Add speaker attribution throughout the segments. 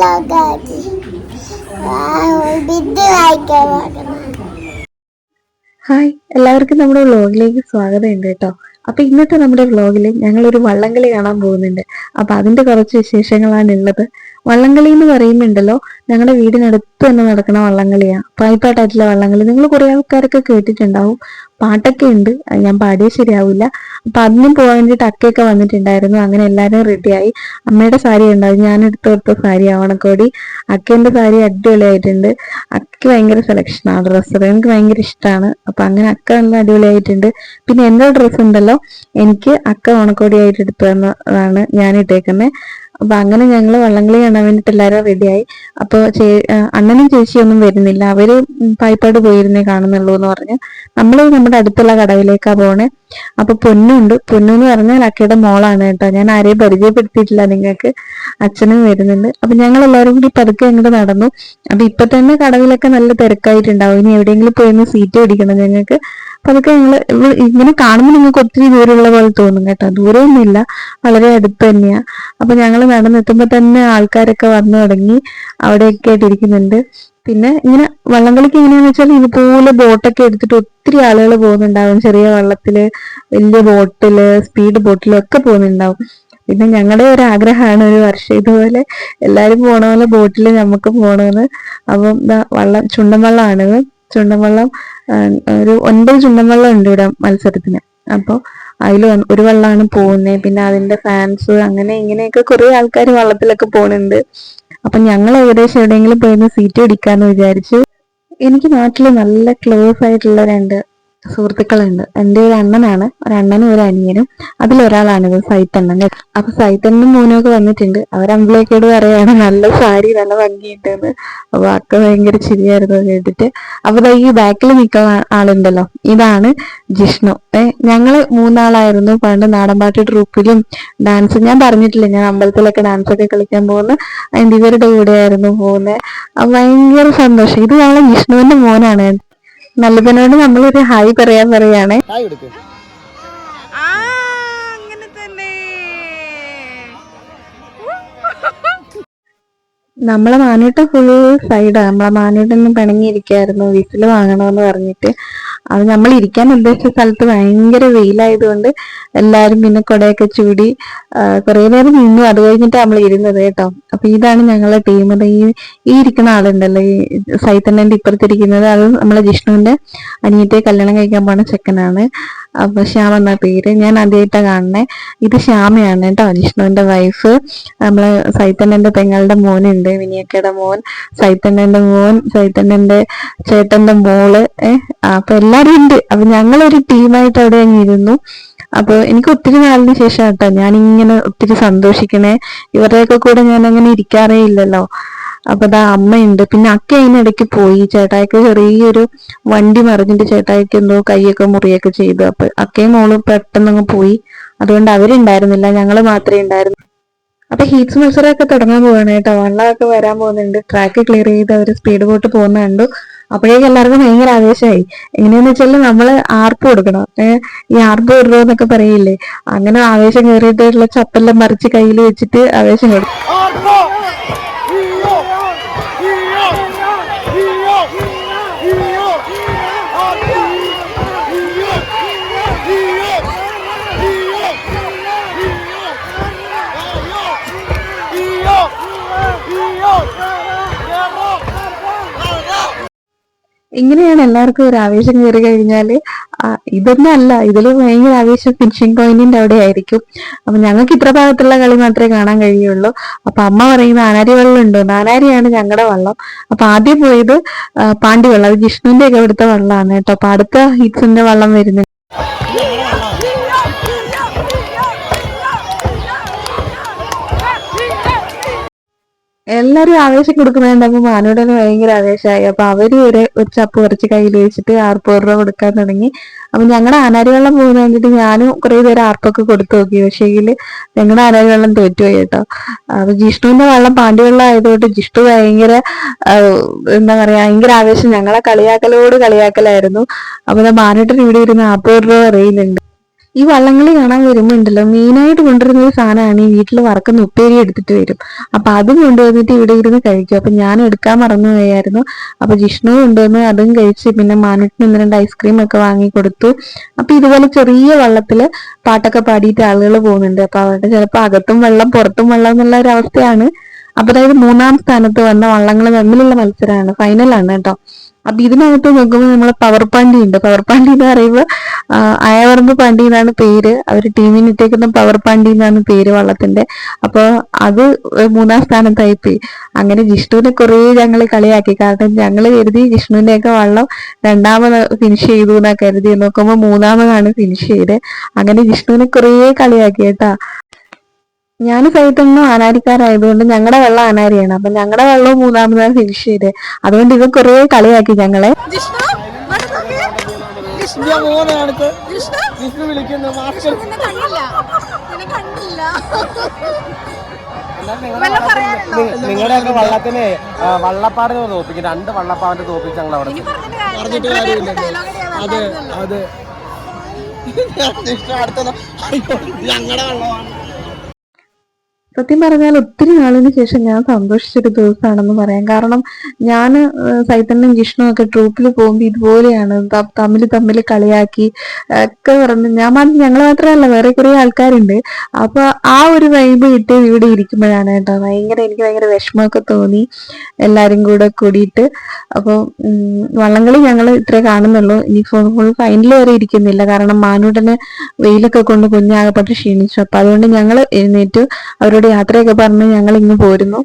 Speaker 1: ഗാജി ബിദ്ദു വായിക്കാൻ
Speaker 2: ഹായ് എല്ലാവർക്കും നമ്മുടെ വ്ളോഗിലേക്ക് സ്വാഗതം ഉണ്ട് കേട്ടോ. അപ്പൊ ഇന്നത്തെ നമ്മുടെ വ്ളോഗിൽ ഞങ്ങൾ ഒരു വള്ളംകളി കാണാൻ പോകുന്നുണ്ട്. അപ്പൊ അതിന്റെ കുറച്ച് വിശേഷങ്ങളാണ് ഉള്ളത്. വള്ളംകളി എന്ന് പറയുമ്പോണ്ടല്ലോ ഞങ്ങളുടെ വീടിനടുത്ത് തന്നെ നടക്കുന്ന വള്ളംകളിയാണ് പായ്പാട്ടായിട്ടുള്ള വള്ളംകളി. നിങ്ങൾ കുറെ ആൾക്കാരൊക്കെ കേട്ടിട്ടുണ്ടാവും. പാട്ടൊക്കെ ഉണ്ട്. ഞാൻ പാടിയേ ശരിയാവില്ല അപ്പൊ അതിനും പോകാൻ വേണ്ടിയിട്ട് അക്കയൊക്കെ വന്നിട്ടുണ്ടായിരുന്നു. അങ്ങനെ എല്ലാവരും റെഡിയായി അമ്മയുടെ സാരി ഉണ്ടാവും ഞാൻ എടുത്ത് എടുത്ത സാരി ആവണക്കോടി. അക്കേന്റെ സാരി അടിപൊളിയായിട്ടുണ്ട്. അക്കയ്ക്ക് ഭയങ്കര സെലക്ഷനാണ് ഡ്രസ്സ് എനിക്ക് ഭയങ്കര ഇഷ്ടമാണ് അപ്പൊ അങ്ങനെ അക്ക നല്ല അടിപൊളിയായിട്ടുണ്ട്. പിന്നെ എന്റെ ഡ്രസ്സ് ഉണ്ടല്ലോ? എനിക്ക് അക്ക ഓണക്കോടിയായിട്ട് എടുത്തു തന്നതാണ് ഞാൻ ഇട്ടേക്കുന്നത് അപ്പൊ അങ്ങനെ ഞങ്ങൾ വള്ളംകളി കാണാൻ വേണ്ടിട്ട് എല്ലാവരും റെഡിയായി അപ്പൊ ചേ അണ്ണനും ചേച്ചിയൊന്നും വരുന്നില്ല. അവർ പായിപ്പാട് പോയിരുന്നേ കാണുന്നുള്ളൂ എന്ന് പറഞ്ഞ്. നമ്മൾ നമ്മുടെ അടുത്തുള്ള കടവിലേക്കാ പോണേ. അപ്പൊ പൊന്നുണ്ട്. പൊന്നു എന്ന് പറഞ്ഞാൽ അക്കയുടെ മോളാണ് കേട്ടോ. ഞാൻ ആരെയും പരിചയപ്പെടുത്തിയിട്ടില്ല നിങ്ങൾക്ക്. അച്ഛനും വരുന്നുണ്ട്. അപ്പൊ ഞങ്ങൾ എല്ലാവരും കൂടി പതുക്കെ അങ്ങോട്ട് നടന്നു. അപ്പൊ ഇപ്പൊ തന്നെ കടവിലൊക്കെ നല്ല തിരക്കായിട്ടുണ്ടാവും. ഇനി എവിടെയെങ്കിലും പോയി സീറ്റ് പിടിക്കണം ഞങ്ങൾക്ക്. അപ്പൊ അതൊക്കെ ഞങ്ങൾ ഇങ്ങനെ കാണുമ്പോൾ നിങ്ങൾക്ക് ഒത്തിരി ദൂരമുള്ള പോലെ തോന്നും കേട്ടോ. ദൂരമൊന്നുമില്ല. വളരെ അടുത്ത് തന്നെയാ. അപ്പൊ ഞങ്ങൾ നടന്നെത്തുമ്പോൾ തന്നെ ആൾക്കാരൊക്കെ വന്നു തുടങ്ങി അവിടെയൊക്കെ ആയിട്ട് ഇരിക്കുന്നുണ്ട്. പിന്നെ ഇങ്ങനെ വള്ളംകളിക്ക് എങ്ങനെയാന്ന് വെച്ചാൽ ഇതുപോലെ ബോട്ടൊക്കെ എടുത്തിട്ട് ഒത്തിരി ആളുകൾ പോകുന്നുണ്ടാവും. ചെറിയ വള്ളത്തിൽ വലിയ ബോട്ടിൽ സ്പീഡ് ബോട്ടിലും ഒക്കെ പോകുന്നുണ്ടാവും. പിന്നെ ഞങ്ങളുടെ ഒരു ആഗ്രഹമാണ് ഒരു വർഷം ഇതുപോലെ എല്ലാരും പോണ പോലെ ബോട്ടിൽ നമുക്ക് പോകണമെന്ന് അപ്പം വള്ളം ചുണ്ടൻ വള്ളമാണിത് ചുണ്ടൻ ഒരു ഒൻപത് ചുണ്ടൻ ഉണ്ട് ഇവിടെ മത്സരത്തിന്. അപ്പോൾ അതിൽ ഒരു വള്ളമാണ് പോകുന്നത് പിന്നെ അതിന്റെ ഫാൻസ് അങ്ങനെ ഇങ്ങനെയൊക്കെ കുറേ ആൾക്കാർ വള്ളത്തിലൊക്കെ പോകുന്നുണ്ട് അപ്പൊ ഞങ്ങൾ ഏകദേശം എവിടെയെങ്കിലും പോയിരുന്ന് സീറ്റ് പിടിക്കാന്ന് വിചാരിച്ചു എനിക്ക് നാട്ടിൽ നല്ല ക്ലോസ് ആയിട്ടുള്ള രണ്ട് സുഹൃത്തുക്കളുണ്ട്. എന്റെ ഒരു അണ്ണനാണ്. ഒരു അണ്ണനും ഒരു അനിയനും അതിലൊരാളാണിത് സൈത്തണ്ണൻ. അപ്പൊ സൈത്തണ്ണനും മോനും ഒക്കെ വന്നിട്ടുണ്ട്. അവർ അമ്പിളേക്കോട് പറയാണ് നല്ല സാരി നല്ല ഭംഗിയുണ്ടെന്ന്. അപ്പൊ അക്ക ഭയങ്കര ചിരിയായിരുന്നു കേട്ടിട്ട്. അപ്പൊ ഈ ബാക്കിൽ നിൽക്കുന്ന ആളുണ്ടല്ലോ. ഇതാണ് ജിഷ്ണു. ഏഹ് ഞങ്ങൾ മൂന്നാളായിരുന്നു. പണ്ട് നാടൻപാട്ട് ട്രൂപ്പിലും ഡാൻസ്. ഞാൻ പറഞ്ഞിട്ടില്ല ഞാൻ അമ്പലത്തിലൊക്കെ ഡാൻസ് ഒക്കെ കളിക്കാൻ പോകുന്ന ഇവരുടെ കൂടെയായിരുന്നു പോകുന്നത്. അപ്പൊ ഭയങ്കര സന്തോഷം. ഇത് ഞങ്ങളെ ജിഷ്ണുവിന്റെ മോനാണ്. നല്ലതിനോട് നമ്മളൊരു ഹായ് പറയാൻ പറയാണ്.
Speaker 3: ഹായ് കൊടുക്ക്.
Speaker 4: ആ അങ്ങനെ തന്നെ.
Speaker 2: നമ്മളെ മാനേട്ട ഫുൾ സൈഡാ നമ്മളെ മാനൂട്ടൊന്നും പിണങ്ങിയിരിക്കായിരുന്നു. വീട്ടിൽ വാങ്ങണമെന്ന് പറഞ്ഞിട്ട്. അത് നമ്മൾ ഇരിക്കാൻ ഉദ്ദേശിച്ച സ്ഥലത്ത് ഭയങ്കര വെയിലായതുകൊണ്ട് എല്ലാവരും പിന്നെ കൊടയൊക്കെ ചൂടി കുറേ നേരം നിന്നു. അത് കഴിഞ്ഞിട്ട് നമ്മൾ ഇരുന്നത് കേട്ടോ. അപ്പൊ ഇതാണ് ഞങ്ങളെ ടീം ഈ ഈ ഇരിക്കുന്ന ആളുണ്ടല്ലോ. ഈ സൈത്തണ്ണന്റെ ഇപ്പുറത്തിരിക്കുന്നത്. അത് നമ്മളെ ജിഷ്ണുവിന്റെ അനിയത്തെ കല്യാണം കഴിക്കാൻ പോണ ചെക്കനാണ്. അപ്പൊ ശ്യാം എന്ന പേര്? ഞാൻ ആദ്യമായിട്ടാണ് കാണണേ ഇത് ശ്യാമയാണ് കേട്ടോ ജിഷ്ണുവിന്റെ വൈഫ് നമ്മളെ സൈത്തണ്ണന്റെ പെങ്ങളുടെ മോനുണ്ട് വിനിയക്കയുടെ മോൻ സൈത്തണ്ണന്റെ മോൻ സൈത്തണ്ണന്റെ ചേട്ടന്റെ മോൾ ഏഹ് അപ്പൊ എല്ലാരും ഉണ്ട്. അപ്പൊ ഞങ്ങളൊരു ടീമായിട്ട് അവിടെ അങ്ങ് ഇരുന്നു. അപ്പൊ എനിക്ക് ഒത്തിരി നാളിന് ശേഷം കേട്ടോ ഞാൻ ഇങ്ങനെ ഒത്തിരി സന്തോഷിക്കണേ. ഇവരുടെയൊക്കെ കൂടെ ഞാൻ അങ്ങനെ ഇരിക്കാറേ ഇല്ലല്ലോ. അപ്പൊ അതാ അമ്മയുണ്ട്. പിന്നെ അക്ക അതിനിടയ്ക്ക് പോയി. ചേട്ടായിക്ക് ചെറിയൊരു വണ്ടി മറിഞ്ഞിട്ട് ചേട്ടായിക്ക് എന്തോ കൈയൊക്കെ മുറിയൊക്കെ ചെയ്തു. അപ്പൊ അക്കയും മോളും പെട്ടെന്ന് അങ്ങ് പോയി. അതുകൊണ്ട് അവരുണ്ടായിരുന്നില്ല. ഞങ്ങൾ മാത്രമേ ഉണ്ടായിരുന്നു അപ്പൊ ഹീറ്റ്സ് മത്സരമൊക്കെ തുടങ്ങാൻ പോവാണ് കേട്ടോ. വള്ളമൊക്കെ വരാൻ പോകുന്നുണ്ട്. ട്രാക്ക് ക്ലിയർ ചെയ്ത് അവർ സ്പീഡ് ബോട്ട് പോകുന്ന കണ്ടു. അപ്പോഴേക്കും എല്ലാവർക്കും ഭയങ്കര ആവേശമായി. എങ്ങനെയാന്ന് വെച്ചാൽ നമ്മൾ ആർപ്പ് കൊടുക്കണം. ഈ ആർപ്പ് കൊടുക്കുക എന്നൊക്കെ പറയില്ലേ? അങ്ങനെ ആവേശം കയറിയിട്ടുള്ള ചപ്പെല്ലാം മറിച്ച് കയ്യിൽ വെച്ചിട്ട് ആവേശം കൊടുക്കും ഇങ്ങനെയാണ് എല്ലാവർക്കും ഒരു ആവേശം കയറി കഴിഞ്ഞാൽ. ആ, ഇതൊന്നും അല്ല. ഇതിൽ ഭയങ്കര ആവേശം ഫിനിഷിംഗ് പോയിന്റിന്റെ അവിടെ ആയിരിക്കും. അപ്പൊ ഞങ്ങൾക്ക് ഇത്ര ഭാഗത്തുള്ള കളി മാത്രമേ കാണാൻ കഴിയുള്ളൂ. അപ്പൊ അമ്മ പറയുന്ന ആനാരി വെള്ളം ഉണ്ട്? നാനാരിയാണ് ഞങ്ങളുടെ വള്ളം. അപ്പൊ ആദ്യം പോയത് പാണ്ടി വെള്ളം അത് ജിഷ്ണുവിന്റെ ഒക്കെ ഇവിടുത്തെ വെള്ളമാണ് കേട്ടോ. അപ്പൊ അടുത്ത ഹിറ്റ്സിന്റെ വള്ളം വരുന്നത്. എല്ലാരും ആവേശം കൊടുക്കുന്നുണ്ടപ്പോ മാനോടന് ഭയങ്കര ആവേശമായി. അപ്പൊ അവർ ഒരു ഒരു ചപ്പ് കുറച്ച് കയ്യിൽ വെച്ചിട്ട് ആർപ്പ് രൂപ കൊടുക്കാൻ തുടങ്ങി. അപ്പൊ ഞങ്ങളുടെ ആനാരി വെള്ളം പോകുന്ന വേണ്ടിട്ട് ഞാനും കുറെ പേര് ആർപ്പൊക്കെ കൊടുത്തു നോക്കി. പക്ഷേങ്കിൽ ഞങ്ങളുടെ ആനാരി വെള്ളം തോറ്റുപോയി കേട്ടോ. അപ്പൊ ജിഷ്ണുവിന്റെ വെള്ളം പാണ്ടി വെള്ളം ആയതുകൊണ്ട് ജിഷ്ണു ഭയങ്കര എന്താ പറയാ ഭയങ്കര ആവേശം ഞങ്ങളെ കളിയാക്കലോട് കളിയാക്കലായിരുന്നു. അപ്പൊ മാനോട്ടൻ ഇവിടെ ഇരുന്ന് ആർപ്പ് രൂപ അറിയുന്നുണ്ട് ഈ വള്ളംകളി കാണാൻ വരുമ്പോ ഉണ്ടല്ലോ മെയിനായിട്ട് കൊണ്ടുവരുന്ന ഒരു സാധനമാണ് ഈ വീട്ടിൽ വറക്കുന്ന ഉപ്പേരി എടുത്തിട്ട് വരും. അപ്പൊ അതും കൊണ്ടുവന്നിട്ട് ഇവിടെ ഇരുന്ന് കഴിക്കും. അപ്പൊ ഞാൻ എടുക്കാൻ മറന്നു പോയായിരുന്നു അപ്പൊ ജിഷ്ണു കൊണ്ടുവന്ന് അതും കഴിച്ച് പിന്നെ മാനുട്ടിന് ഒന്ന് രണ്ട് ഐസ്ക്രീം ഒക്കെ വാങ്ങി കൊടുത്തു. അപ്പൊ ഇതുപോലെ ചെറിയ വള്ളത്തിൽ പാട്ടൊക്കെ പാടിയിട്ട് ആളുകൾ പോകുന്നുണ്ട്. അപ്പൊ അവരുടെ ചിലപ്പോ അകത്തും വെള്ളം പുറത്തും വെള്ളം എന്നുള്ള ഒരു അവസ്ഥയാണ്. അപ്പൊ അതായത് മൂന്നാം സ്ഥാനത്ത് വന്ന വള്ളങ്ങൾ തമ്മിലുള്ള മത്സരമാണ്. ഫൈനലാണ് കേട്ടോ. അപ്പൊ ഇതിനകത്ത് നോക്കുമ്പോൾ നമ്മളെ പവർ പാണ്ടി ഉണ്ട്. പവർ പാണ്ടി എന്ന് പറയുമ്പോൾ അയവർന്ന് പാണ്ടി എന്നാണ് പേര്. അവർ ടീമിന് ഇട്ടേക്കുന്ന പവർ പാണ്ടി എന്നാണ് പേര് വള്ളത്തിന്റെ. അപ്പൊ അത് മൂന്നാം സ്ഥാനത്തായി പോയി. അങ്ങനെ ജിഷ്ണുവിനെ കുറേ ഞങ്ങൾ കളിയാക്കി. കാരണം ഞങ്ങൾ കരുതി ജിഷ്ണുവിന്റെ ഒക്കെ വള്ളം രണ്ടാമത് ഫിനിഷ് ചെയ്തു എന്നാ കരുതി നോക്കുമ്പോൾ മൂന്നാമതാണ് ഫിനിഷ് ചെയ്ത്. അങ്ങനെ ജിഷ്ണുവിനെ കുറേ കളിയാക്കി കേട്ടാ. ഞാൻ സൈത്തൊന്നും ആനാരിക്കാരായതുകൊണ്ട് ഞങ്ങളുടെ വെള്ളം ആനാരിയാണ്. അപ്പൊ ഞങ്ങളുടെ വെള്ളവും മൂന്നാമതാണ് ഫിനിഷ് ചെയ്ത്. അതുകൊണ്ട് ഇവ കുറേ കളിയാക്കി ഞങ്ങളെ.
Speaker 3: നിങ്ങളുടെയൊക്കെ വള്ളത്തിന് വള്ളപ്പാടിനെ തോപ്പിക്കും. രണ്ട് വള്ളപ്പാടിനെ തോപ്പിച്ച് ഞങ്ങൾ അവിടെ അതെ അതെ. ഞങ്ങളുടെ വള്ളമാണ്.
Speaker 2: സത്യം പറഞ്ഞാൽ ഒത്തിരി നാളിന് ശേഷം ഞാൻ സന്തോഷിച്ചൊരു ദിവസമാണെന്ന് പറയാം. കാരണം ഞാൻ സൈതന്യം ജിഷ്ണുവും ഒക്കെ ട്രൂപ്പിൽ പോകുമ്പോൾ ഇതുപോലെയാണ് തമ്മിൽ തമ്മിൽ കളിയാക്കി ഒക്കെ പറഞ്ഞു ഞാൻ ഞങ്ങൾ മാത്രമല്ല വേറെ കുറെ ആൾക്കാരുണ്ട്. അപ്പൊ ആ ഒരു വൈബ് കിട്ടിയത് ഇവിടെ ഇരിക്കുമ്പോഴാണ് കേട്ടോ. ഭയങ്കര എനിക്ക് ഭയങ്കര വിഷമമൊക്കെ തോന്നി എല്ലാരും കൂടെ കൂടിയിട്ട്. അപ്പോൾ വള്ളംകളി ഞങ്ങൾ ഇത്രേ കാണുന്നുള്ളൂ. ഇനി ഫുൾ ഫൈനൽ വരെ ഇരിക്കുന്നില്ല. കാരണം മാനൂട്ടന് വെയിലൊക്കെ കൊണ്ട് കുഞ്ഞാകപ്പെട്ട് ക്ഷീണിച്ചു. അപ്പൊ അതുകൊണ്ട് ഞങ്ങൾ എഴുന്നേറ്റ്. അവരോട് യാത്രയൊക്കെ പറഞ്ഞ് ഞങ്ങൾ ഇങ്ങ് പോരുന്നു.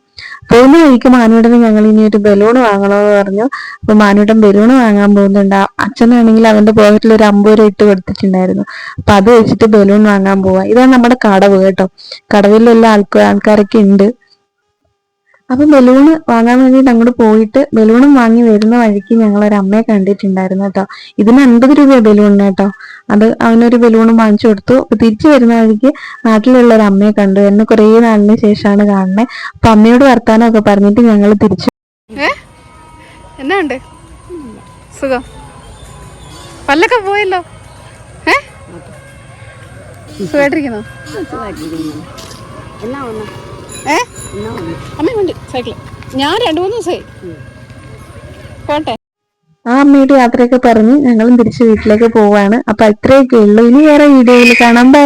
Speaker 2: പോകുന്ന വഴിക്ക് മാനൂട്ടന് ഞങ്ങൾ ഇനി ഒരു ബലൂൺ വാങ്ങണമെന്ന് പറഞ്ഞു. അപ്പൊ മാനൂട്ടൻ ബലൂൺ വാങ്ങാൻ പോകുന്നുണ്ട്. അച്ഛനാണെങ്കിൽ അവന്റെ പോക്കറ്റിൽ ഒരു അമ്പത് രൂപ ഇട്ട് കൊടുത്തിട്ടുണ്ടായിരുന്നു. അപ്പൊ അത് വെച്ചിട്ട് ബലൂൺ വാങ്ങാൻ പോവാ. ഇതാണ് നമ്മുടെ കടവ് കേട്ടോ. കടവിലുള്ള ആൾക്കാർ ആൾക്കാരൊക്കെ ഉണ്ട്. അപ്പൊ ബലൂണ് വാങ്ങാൻ വേണ്ടിയിട്ട് അങ്ങോട്ട് പോയിട്ട് ബലൂണും വാങ്ങി വരുന്ന വഴിക്ക് ഞങ്ങൾ ഒരു അമ്മയെ കണ്ടിട്ടുണ്ടായിരുന്നു കേട്ടോ. ഇതിന് അൻപത് രൂപ ബലൂണിന് കേട്ടോ. അത് അവനൊരു ബലൂണും വാങ്ങിച്ചു കൊടുത്തു. അപ്പൊ തിരിച്ചു വരുന്ന വഴിക്ക് നാട്ടിലുള്ള ഒരു അമ്മയെ കണ്ടു. എന്നെ കുറേ നാളിന് ശേഷമാണ് കാണുന്നത് അപ്പൊ അമ്മയോട് വർത്താനമൊക്കെ പറഞ്ഞിട്ട് ഞങ്ങൾ തിരിച്ചു
Speaker 4: ഏ? എന്നാ ഉണ്ട്? സുഖം. പല്ലൊക്കെ പോയല്ലോ? ഏ? സുഖമായിട്ടിരിക്കുന്നോ ഏ? അമ്മ ഉണ്ട് സൈക്കിൾ. ഞാൻ രണ്ടു മൂന്ന് ദിവസമായി. പോട്ടെ.
Speaker 2: ആ അമ്മയുടെ യാത്രയൊക്കെ പറഞ്ഞ് ഞങ്ങളും തിരിച്ച് വീട്ടിലേക്ക് പോവാണ്. അപ്പൊ അത്രയൊക്കെ ഉള്ളൂ. ഇനി വേറെ വീഡിയോയിൽ കാണാൻ ബൈ